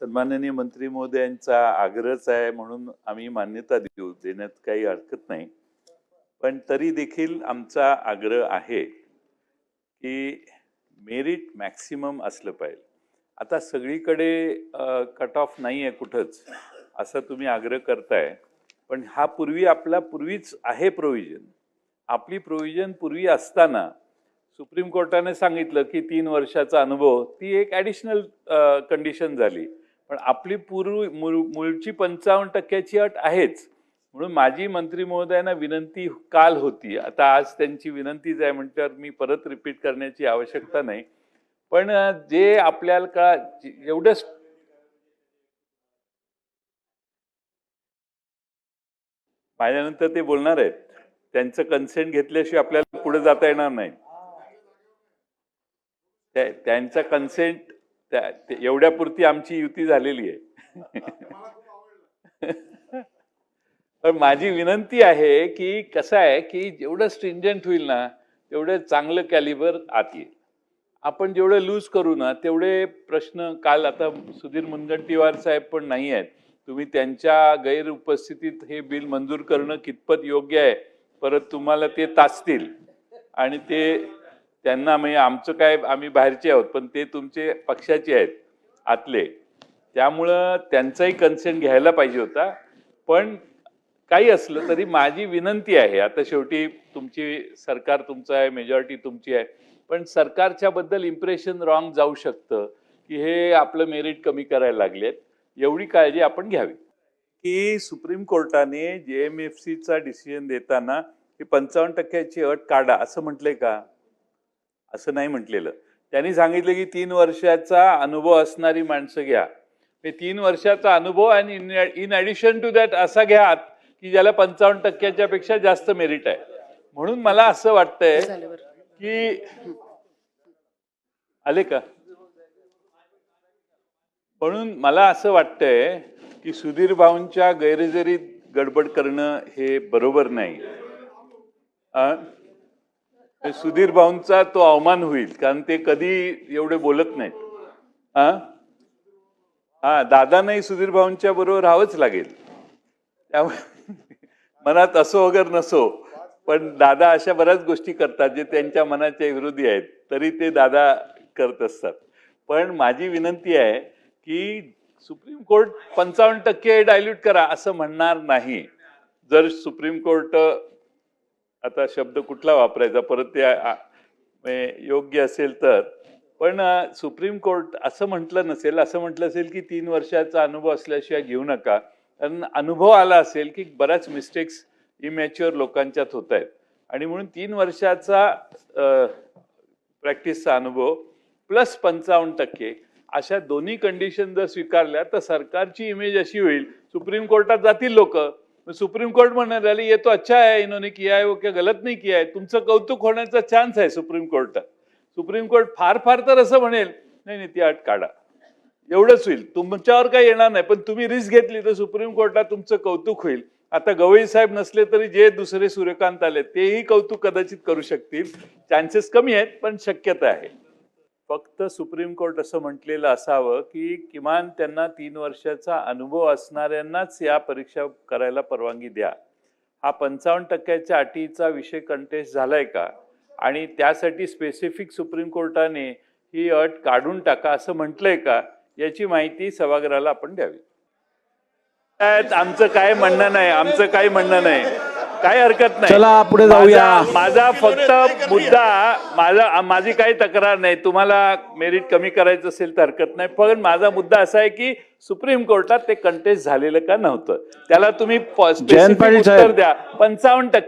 सन्माननीय मंत्री महोदयांचा आग्रहच आहे म्हणून आम्ही मान्यता देऊ देण्यात काही हरकत नाही. पण तरी देखील आमचा आग्रह आहे की मेरिट मॅक्सिमम असलं पाहिजे. आता सगळीकडे कट ऑफ नाही आहे कुठंच असं तुम्ही आग्रह करताय. पण हा पूर्वी आपला पूर्वीच आहे प्रोव्हिजन आपली प्रोव्हिजन पूर्वी असताना सुप्रीम कोर्टाने सांगितलं की तीन वर्षाचा अनुभव ती एक ॲडिशनल कंडिशन झाली. पण आपली पूर्व मूळ मूळची पंचावन्न टक्क्याची अट आहेच. म्हणून माझी मंत्री महोदयांना विनंती काल होती. आता आज त्यांची विनंतीच आहे म्हटल्यावर मी परत रिपीट करण्याची आवश्यकता नाही. पण जे आपल्याला का एवढंच एवढं माझ्यानंतर ते बोलणार आहेत. त्यांचं कन्सेंट घेतल्याशिवाय आपल्याला पुढे जाता येणार नाही. त्यांचा कन्सेंट त्या एवढ्यापुरती आमची युती झालेली आहे. पण माझी विनंती आहे की कसं आहे की जेवढं स्ट्रिंजंट होईल ना तेवढं चांगलं कॅलिबर आत येईल. आपण जेवढं लूज करू ना तेवढे प्रश्न काल आता सुधीर मुनगंटीवार साहेब पण नाही आहेत. तुम्ही त्यांच्या गैर उपस्थितीत हे बिल मंजूर करणं कितपत योग्य आहे परत तुम्हाला ते ताचतील आणि ते त्यांना म्हणजे आमचं काय आम्ही बाहेरचे आहोत पण ते तुमचे पक्षाचे आहेत आतले. त्यामुळं त्यांचाही कन्सेंट घ्यायला पाहिजे होता. पण काही असलं तरी माझी विनंती आहे आता शेवटी तुमची सरकार तुमचं आहे मेजॉरिटी तुमची आहे पण सरकारच्या बद्दल इम्प्रेशन रॉंग जाऊ शकतं की हे आपलं मेरिट कमी करायला लागलेत एवढी काळजी आपण घ्यावी. की सुप्रीम कोर्टाने जे एम एफ सीचा डिसिजन देताना की पंचावन्न टक्क्याची अट काढा असं म्हटलंय का? असं नाही म्हटलेलं. त्यांनी सांगितलं की तीन वर्षाचा अनुभव असणारी माणसं घ्या. हे तीन वर्षाचा अनुभव आणि इन ॲडिशन टू दॅट असा घ्या की ज्याला पंचावन्न टक्क्याच्या पेक्षा जास्त मेरिट आहे. म्हणून मला असं वाटतंय की आले का? म्हणून मला असं वाटतंय की सुधीर भाऊंच्या गैरहजेरीत गडबड करणं हे बरोबर नाही. अं? सुधीर भाऊंचा तो अवमान होईल कारण ते कधी एवढे बोलत नाहीत. हा? हा दादांनाही सुधीर भाऊंच्या बरोबर राहावंच लागेल. त्यामुळे मनात असो वगैरे नसो पण दादा अशा बऱ्याच गोष्टी करतात जे त्यांच्या मनाच्या विरोधी आहेत तरी ते दादा करत असतात. पण माझी विनंती आहे की सुप्रीम कोर्ट पंचावन्न टक्के डायल्यूट करा असं म्हणणार नाही. जर सुप्रीम कोर्ट आता शब्द कुठला वापरायचा? परत ते योग्य असेल तर. पण सुप्रीम कोर्ट असं म्हटलं नसेल असं म्हटलं असेल की तीन वर्षाचा अनुभव असल्याशिवाय घेऊ नका. कारण अनुभव आला असेल की बऱ्याच मिस्टेक्स इमॅच्युअर लोकांच्यात होत आहेत आणि म्हणून तीन वर्षाचा प्रॅक्टिसचा अनुभव प्लस पंचावन्न टक्के अशा दोन्ही कंडिशन जर स्वीकारल्या तर सरकारची इमेज अशी होईल. सुप्रीम कोर्टात जातील लोक. सुप्रीम कोर्ट म्हणणार आले ये तो अच्छा है इन्होंने किया है वो क्या गलत नाही किया है। तुमचं कौतुक होण्याचा चान्स आहे सुप्रीम कोर्टात सुप्रीम कोर्ट फार फार तर असं म्हणेल नाही नाही ती अट काढा. एवढंच होईल. तुमच्यावर काही येणार नाही पण तुम्ही रिस्क घेतली तर सुप्रीम कोर्टात तुमचं कौतुक होईल. आता गवई साहेब नसले तरी जे दुसरे सूर्यकांत आले तेही कौतुक कदाचित करू शकतील. चान्सेस कमी आहेत पण शक्यता आहे. फक्त सुप्रीम कोर्ट असं म्हटलेलं असावं की किमान त्यांना तीन वर्षाचा अनुभव असणाऱ्यांनाच या परीक्षा करायला परवानगी द्या. हा पंचावन्न टक्क्याच्या अटीचा विषय कंटेस्ट झालाय का? आणि त्यासाठी स्पेसिफिक सुप्रीम कोर्टाने ही अट काढून टाका असं म्हटलंय का? याची माहिती सभागृहाला आपण द्यावी. आमचं काय म्हणणं नाही आमचं काही म्हणणं नाही. काही हरकत नाही. चला, पुढे जाऊया. माझा- फक्त मुद्दा माझा माझी काही तक्रार नाही. तुम्हाला मेरिट कमी करायचं असेल तर हरकत नाही. पण माझा मुद्दा असा आहे की सुप्रीम कोर्टात ते कंटेस्ट झालेलं का नव्हतं? त्याला तुम्ही जयंत उत्तर. द्या. पंचावन्न टक्के.